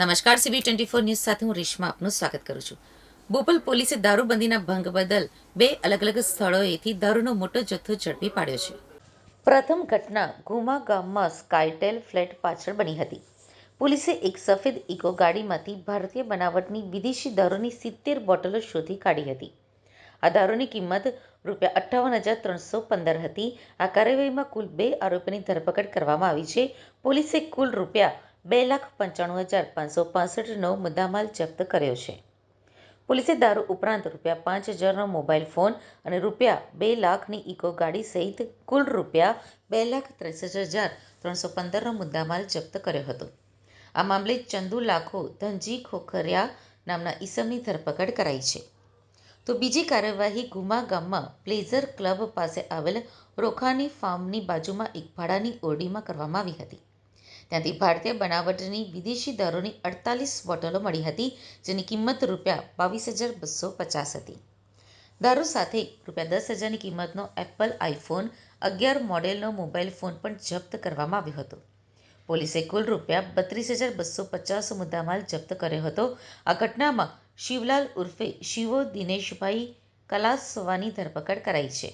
નમસ્કાર CB twenty four news સાથે હું રેશમા આપનું સ્વાગત કરું છું. બોપલ પોલીસે દારૂબંધીના ભંગ બદલ બે અલગ અલગ સ્થળોએથી દારૂનો મોટો જથ્થો ઝડપી પાડ્યો છે. પ્રથમ ઘટના ગુમા ગામમાં સ્કાયટેલ ફ્લેટ પાછળ બની હતી. પોલીસે એક સફેદ ઇકો ગાડીમાંથી ભારતીય બનાવટની વિદેશી દારૂની સિત્તેર બોટલો શોધી કાઢી હતી. આ દારૂની કિંમત રૂપિયા અઠ્ઠાવન હજાર ત્રણસો પંદર હતી. આ કાર્યવાહીમાં કુલ બે આરોપીની ધરપકડ કરવામાં આવી છે. પોલીસે કુલ રૂપિયા બે લાખ પંચાણું હજાર પાંચસો પાસઠનો મુદ્દામાલ જપ્ત કર્યો છે. પોલીસે દારૂ ઉપરાંત રૂપિયા પાંચ હજારનો મોબાઈલ ફોન અને રૂપિયા બે લાખની ઇકો ગાડી સહિત કુલ રૂપિયા બે લાખ ત્રેસઠ હજાર ત્રણસો પંદરનો મુદ્દામાલ જપ્ત કર્યો હતો. આ મામલે ચંદુ લાખો ધનજી ખોખરિયા નામના ઈસમની ધરપકડ કરાઈ છે. તો બીજી કાર્યવાહી ગુમા ગામમાં પ્લેઝર ક્લબ પાસે આવેલ રોખાની ફાર્મની બાજુમાં એક ભાડાની ઓરડીમાં કરવામાં આવી હતી. ત્યાંથી ભારતીય બનાવટની વિદેશી દારૂની અડતાલીસ બોટલો મળી હતી, જેની કિંમત રૂપિયા બાવીસ હજાર બસો પચાસ હતી. દારૂ સાથે રૂપિયા દસ હજારની કિંમતનો એપલ આઈફોન અગિયાર મોડેલનો મોબાઈલ ફોન પણ જપ્ત કરવામાં આવ્યો હતો. પોલીસે કુલ રૂપિયા બત્રીસ હજાર બસો પચાસ મુદ્દામાલ જપ્ત કર્યો હતો. આ ઘટનામાં શિવલાલ ઉર્ફે શિવો દિનેશભાઈ કલાસવાની ધરપકડ કરાઈ છે.